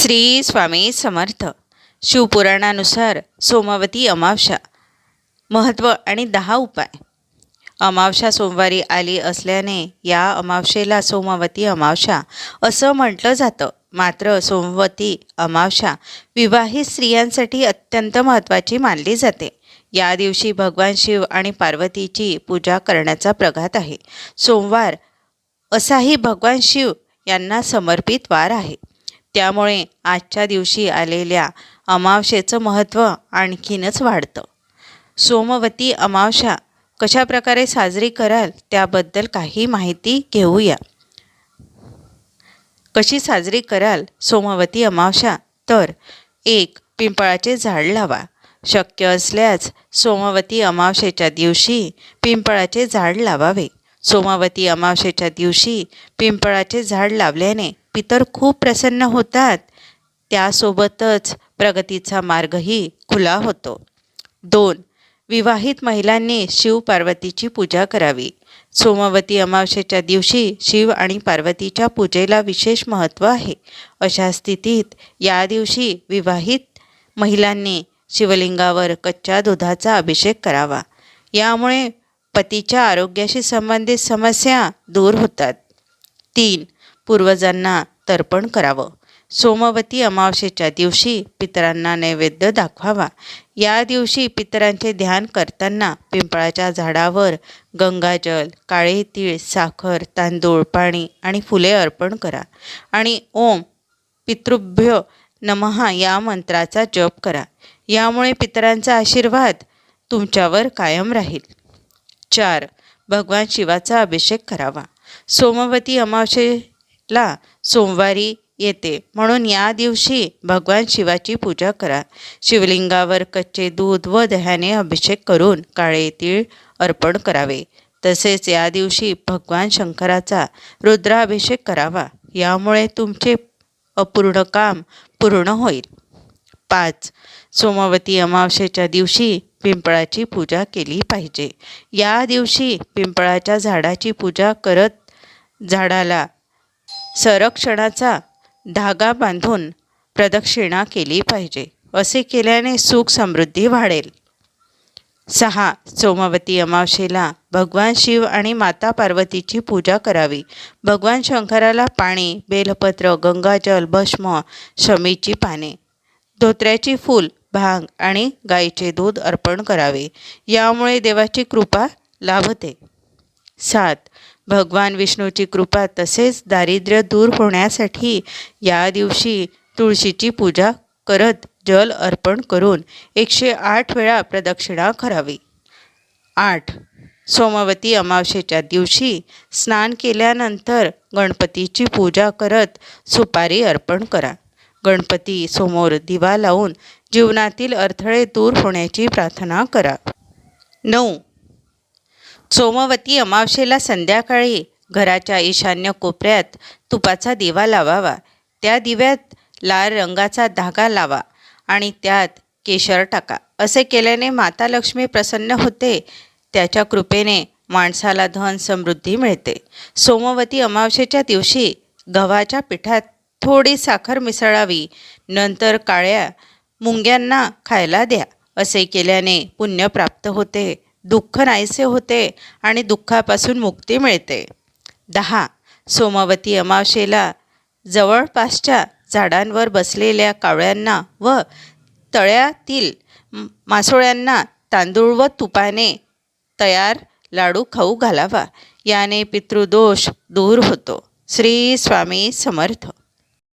श्री स्वामी समर्थ. शिवपुराणानुसार सोमावती अमावशा महत्त्व आणि दहा उपाय. अमावस्या सोमवारी आली असल्याने या अमावशेला सोमावती अमावशा असं म्हटलं जातं. मात्र सोमवती अमावस्या विवाहित स्त्रियांसाठी अत्यंत महत्त्वाची मानली जाते. या दिवशी भगवान शिव आणि पार्वतीची पूजा करण्याचा प्रघात आहे. सोमवार असाही भगवान शिव यांना समर्पित वार आहे. त्यामुळे आजच्या दिवशी आलेल्या अमावशेचं महत्त्व आणखीनच वाढतं. सोमवती अमावस्या कशा प्रकारे साजरी कराल त्याबद्दल काही माहिती घेऊया. कशी साजरी कराल सोमवती अमावस्या? तर एक पिंपळाचे झाड लावा. शक्य असल्यास सोमवती अमावशेच्या दिवशी पिंपळाचे झाड लावावे. सोमवती अमावशेच्या दिवशी पिंपळाचे झाड लावल्याने पितर खूप प्रसन्न होतात. त्यासोबतच प्रगतीचा मार्गही खुला होतो. दोन विवाहित महिलांनी शिव पार्वतीची पूजा करावी. सोमवती अमावस्येच्या दिवशी शिव आणि पार्वतीच्या पूजेला विशेष महत्त्व आहे. अशा स्थितीत या दिवशी विवाहित महिलांनी शिवलिंगावर कच्च्या दुधाचा अभिषेक करावा. यामुळे पतीच्या आरोग्याशी संबंधित समस्या दूर होतात. तीन पूर्वजांना तर्पण करावं. सोमवती अमावस्येच्या दिवशी पितरांना नैवेद्य दाखवावा. या दिवशी पितरांचे ध्यान करताना पिंपळाच्या झाडावर गंगाजल काळे तीळ साखर तांदूळ पाणी आणि फुले अर्पण करा आणि ओम पितृभ्य नमहा या मंत्राचा जप करा. यामुळे पितरांचा आशीर्वाद तुमच्यावर कायम राहील. चार भगवान शिवाचा अभिषेक करावा. सोमवती ला सोमवारी येते. म्हणून या दिवशी भगवान शिवाची पूजा करा. शिवलिंगावर कच्चे दूध व दह्याने अभिषेक करून काळे तीळ अर्पण करावे. तसेच या दिवशी भगवान शंकराचा रुद्राभिषेक करावा. यामुळे तुमचे अपूर्ण काम पूर्ण होईल. पाच. सोमवती अमावस्येच्या दिवशी पिंपळाची पूजा केली पाहिजे. या दिवशी पिंपळाच्या झाडाची पूजा करत झाडाला संरक्षणाचा धागा बांधून प्रदक्षिणा केली पाहिजे. असे केल्याने सुख समृद्धी वाढेल. सहा. सोमवती अमावशेला भगवान शिव आणि माता पार्वतीची पूजा करावी. भगवान शंकराला पाणी बेलपत्र गंगाजल भस्म शमीची पाने धोत्र्याची फूल भांग आणि गाईचे दूध अर्पण करावे. यामुळे देवाची कृपा लाभते. सात भगवान विष्णूची कृपा तसेच दारिद्र्य दूर होण्यासाठी या दिवशी तुळशीची पूजा करत जल अर्पण करून एकशे आठ वेळा प्रदक्षिणा करावी. आठ. सोमवती अमावस्येच्या दिवशी स्नान केल्यानंतर गणपतीची पूजा करत सुपारी अर्पण करा. गणपती समोर दिवा लावून जीवनातील अडथळे दूर होण्याची प्रार्थना करा. नऊ. सोमवती अमावशेला संध्याकाळी घराच्या ईशान्य कोपऱ्यात तुपाचा दिवा लावावा. त्या दिव्यात लाल रंगाचा धागा लावा आणि त्यात केशर टाका. असे केल्याने माता लक्ष्मी प्रसन्न होते. त्याच्या कृपेने माणसाला धन समृद्धी मिळते. सोमवती अमावशेच्या दिवशी गव्हाच्या पिठात थोडी साखर मिसळावी. नंतर काळ्या मुंग्यांना खायला द्या. असे केल्याने पुण्य प्राप्त होते. दुःख नाहीसे होते आणि दुःखापासून मुक्ती मिळते. दहा. सोमवती अमावशेला जवळपासच्या झाडांवर बसलेल्या कावळ्यांना व तळ्यातील मासोळ्यांना तांदूळ व तुपाने तयार लाडू खाऊ घालावा. याने पितृदोष दूर होतो. श्री स्वामी समर्थ.